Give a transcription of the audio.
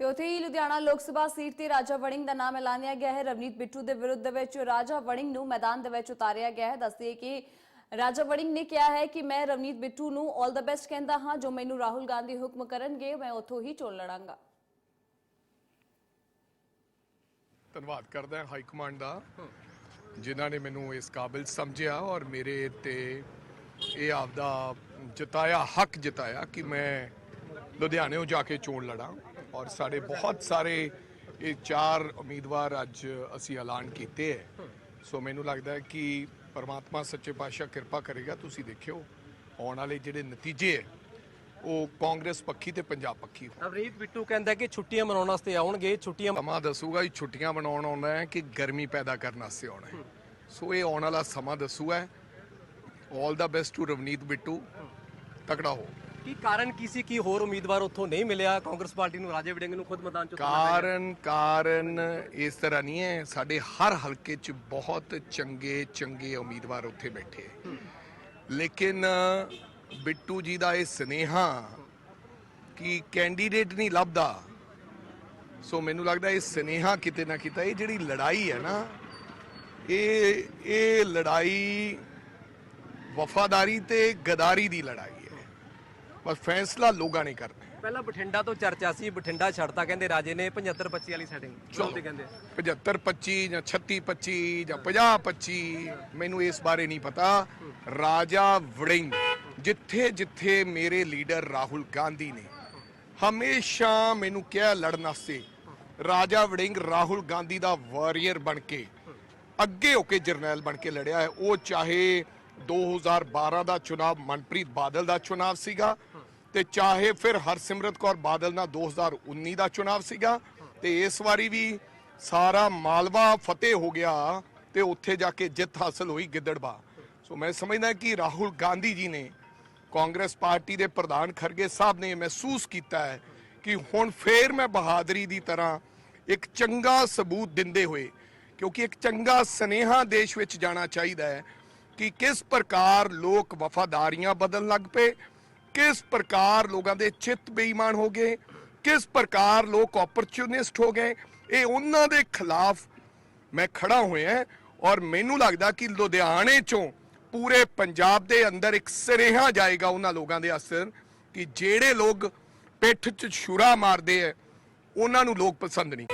ਤੇ ਉੱਥੇ ਹੀ ਲੁਧਿਆਣਾ ਲੋਕ ਸਭਾ ਸੀਟ ਤੇ ਰਾਜਾ ਵੜਿੰਗ ਦਾ ਨਾਮ ਐਲਾਨਿਆ ਗਿਆ ਹੈ। ਰਵਨੀਤ ਬਿੱਟੂ ਦੇ ਵਿਰੁੱਧ ਦੇ ਵਿੱਚ ਰਾਜਾ ਵੜਿੰਗ ਨੂੰ ਮੈਦਾਨ ਦੇ ਵਿੱਚ ਉਤਾਰਿਆ ਗਿਆ ਹੈ। ਦੱਸਦੇ ਕਿ ਰਾਜਾ ਵੜਿੰਗ ਨੇ ਕਿਹਾ ਹੈ ਕਿ ਮੈਂ ਰਵਨੀਤ ਬਿੱਟੂ ਨੂੰ 올 ਦਾ ਬੈਸਟ ਕਹਿੰਦਾ ਹਾਂ। ਜੋ ਮੈਨੂੰ ਰਾਹੁਲ ਗਾਂਧੀ ਹੁਕਮ ਕਰਨਗੇ, ਮੈਂ ਉੱਥੋਂ ਹੀ ਚੋਣ ਲੜਾਂਗਾ। ਧੰਨਵਾਦ ਕਰਦਾ ਹਾਂ ਹਾਈ ਕਮਾਂਡ ਦਾ, ਜਿਨ੍ਹਾਂ ਨੇ ਮੈਨੂੰ ਇਸ ਕਾਬਿਲ ਸਮਝਿਆ ਔਰ ਮੇਰੇ ਤੇ ਇਹ ਆਪਦਾ ਜਤਾਇਆ, ਹੱਕ ਜਤਾਇਆ ਕਿ ਮੈਂ ਲੁਧਿਆਣੇੋਂ ਜਾ ਕੇ ਚੋਣ ਲੜਾਂ। ਔਰ ਸਾਡੇ ਬਹੁਤ ਸਾਰੇ ਇਹ ਚਾਰ ਉਮੀਦਵਾਰ ਅੱਜ ਅਸੀਂ ਐਲਾਨ ਕੀਤੇ ਹੈ। ਸੋ ਮੈਨੂੰ ਲੱਗਦਾ ਹੈ ਕਿ ਪਰਮਾਤਮਾ ਸੱਚੇ ਪਾਤਸ਼ਾਹ ਕਿਰਪਾ ਕਰੇਗਾ ਤੁਸੀਂ ਦੇਖਿਓ। ਆਉਣ ਵਾਲੇ ਜਿਹੜੇ ਨਤੀਜੇ ਹੈ ਉਹ ਕਾਂਗਰਸ ਪੱਖੀ ਤੇ ਪੰਜਾਬ ਪੱਖੀ ਹੋਣ। ਨਵਰੀਤ ਬਿੱਟੂ ਕਹਿੰਦਾ ਕਿ ਛੁੱਟੀਆਂ ਮਨਾਉਣ ਵਾਸਤੇ ਆਉਣਗੇ ਛੁੱਟੀਆਂ ਸਮਾਂ ਦੱਸੂਗਾ ਕਿ ਛੁੱਟੀਆਂ ਮਨਾਉਣ ਆਉਣਾ ਹੈ ਕਿ ਗਰਮੀ ਪੈਦਾ ਕਰਨ ਵਾਸਤੇ ਆਉਣਾ ਹੈ। ਸੋ ਇਹ ਆਉਣ ਵਾਲਾ ਸਮਾਂ ਦੱਸੂਗਾ 올 ਦਾ ਬੈਸਟ ਟੂ ਰਵਨੀਤ ਬਿੱਟੂ। ਤਕੜਾ ਹੋ। ਕੀ ਕਾਰਨ ਕੀ ਸੀ ਕਿ ਹੋਰ ਉਮੀਦਵਾਰ ਉੱਥੋਂ ਨਹੀਂ ਮਿਲਿਆ ਕਾਂਗਰਸ ਪਾਰਟੀ ਨੂੰ ਰਾਜੇ ਵੜਿੰਗ ਨੂੰ ਖੁਦ ਮੈਦਾਨ ਚ? ਕਾਰਨ ਕਾਰਨ ਇਸ ਤਰ੍ਹਾਂ ਨਹੀਂ ਹੈ ਸਾਡੇ ਹਰ ਹਲਕੇ 'ਚ ਬਹੁਤ ਚੰਗੇ ਚੰਗੇ ਉਮੀਦਵਾਰ ਉੱਥੇ ਬੈਠੇ ਹੈ। ਲੇਕਿਨ ਬਿੱਟੂ ਜੀ ਦਾ ਇਹ ਸਨੇਹਾ ਕਿ ਕੈਂਡੀਡੇਟ ਨਹੀਂ ਲੱਭਦਾ ਸੋ ਮੈਨੂੰ ਲੱਗਦਾ ਇਹ ਸਨੇਹਾ ਕਿਤੇ ਨਾ ਕਿਤੇ ਇਹ ਜਿਹੜੀ ਲੜਾਈ ਹੈ ਨਾ ਇਹ ਇਹ ਲੜਾਈ ਵਫਾਦਾਰੀ ਤੇ ਗਦਾਰੀ ਦੀ ਲੜਾਈ ਹੈ ਬਸ ਫੈਸਲਾ ਲੋਕਾਂ ਨੇ ਕਰਨਾ ਹੈ। ਪਹਿਲਾਂ ਬਠਿੰਡਾ ਤੋਂ ਚਰਚਾ ਸੀ ਬਠਿੰਡਾ ਛੱਡਤਾ ਕਹਿੰਦੇ ਰਾਜੇ ਨੇ 75 25 ਵਾਲੀ ਸੈਟਿੰਗ ਚਲੋ ਕਹਿੰਦੇ 75 25 ਜਾਂ 36 25 ਜਾਂ 50 25 ਮੈਨੂੰ ਇਸ ਬਾਰੇ ਨਹੀਂ ਪਤਾ। ਰਾਜਾ ਵੜਿੰਗ ਜਿੱਥੇ ਜਿੱਥੇ ਮੇਰੇ ਲੀਡਰ ਰਾਹੁਲ ਗਾਂਧੀ ਨੇ ਹਮੇਸ਼ਾ ਮੈਨੂੰ ਕਿਹਾ ਲੜਨ ਵਾਸਤੇ ਰਾਜਾ ਵੜਿੰਗ ਰਾਹੁਲ ਗਾਂਧੀ ਦਾ ਵਾਰੀਅਰ ਬਣ ਕੇ ਅੱਗੇ ਹੋ ਕੇ ਜਰਨੈਲ ਬਣ ਕੇ ਲੜਿਆ ਹੈ। ਉਹ ਚਾਹੇ 2012 ਦਾ ਚੁਣਾਵ ਮਨਪ੍ਰੀਤ ਬਾਦਲ ਦਾ ਚੁਣਾਵ ਸੀਗਾ ਤੇ ਚਾਹੇ ਫਿਰ ਹਰਸਿਮਰਤ ਕੌਰ ਬਾਦਲ ਨਾਲ 2019 ਦਾ ਚੁਣਾਵ ਸੀਗਾ, ਤੇ ਇਸ ਵਾਰੀ ਵੀ ਸਾਰਾ ਮਾਲਵਾ ਫਤਿਹ ਹੋ ਗਿਆ ਤੇ ਉੱਥੇ ਜਾ ਕੇ ਜਿੱਤ ਹਾਸਲ ਹੋਈ ਗਿੱਦੜਬਾ ਸੋ ਮੈਂ ਸਮਝਦਾ ਕਿ ਰਾਹੁਲ ਗਾਂਧੀ ਜੀ ਨੇ ਕਾਂਗਰਸ ਪਾਰਟੀ ਦੇ ਪ੍ਰਧਾਨ ਖਰਗੇ ਸਾਹਿਬ ਨੇ ਮਹਿਸੂਸ ਕੀਤਾ ਹੈ ਕਿ ਹੁਣ ਫੇਰ ਮੈਂ ਬਹਾਦਰੀ ਦੀ ਤਰ੍ਹਾਂ ਇੱਕ ਚੰਗਾ ਸਬੂਤ ਦਿੰਦੇ ਹੋਏ, ਕਿਉਂਕਿ ਇੱਕ ਚੰਗਾ ਸਨੇਹਾ ਦੇਸ਼ ਵਿੱਚ ਜਾਣਾ ਚਾਹੀਦਾ ਹੈ ਕਿ ਕਿਸ ਪ੍ਰਕਾਰ ਲੋਕ ਵਫਾਦਾਰੀਆਂ ਬਦਲਣ ਲੱਗ ਪਏ ਕਿਸ ਪ੍ਰਕਾਰ ਲੋਕਾਂ ਦੇ ਚਿੱਤ ਬੇਈਮਾਨ ਹੋ ਗਏ? ਕਿਸ ਪ੍ਰਕਾਰ ਲੋਕ ਓਪਰਚੁਨਿਸਟ ਹੋ ਗਏ? ਇਹ ਉਹਨਾਂ ਦੇ ਖਿਲਾਫ ਮੈਂ ਖੜਾ ਹੋਇਆ ਔਰ ਮੈਨੂੰ ਲੱਗਦਾ ਕਿ ਲੁਧਿਆਣੇ ਚੋਂ ਪੂਰੇ ਪੰਜਾਬ ਦੇ ਅੰਦਰ ਇੱਕ ਸਰੇਹਾ ਜਾਏਗਾ ਉਹਨਾਂ ਲੋਕਾਂ ਦੇ ਅਸਰ ਕਿ ਜਿਹੜੇ ਲੋਕ ਪਿੱਠ 'ਚ ਛੁਰਾ ਮਾਰਦੇ ਐ ਉਹਨਾਂ ਨੂੰ ਲੋਕ ਪਸੰਦ ਨਹੀਂ।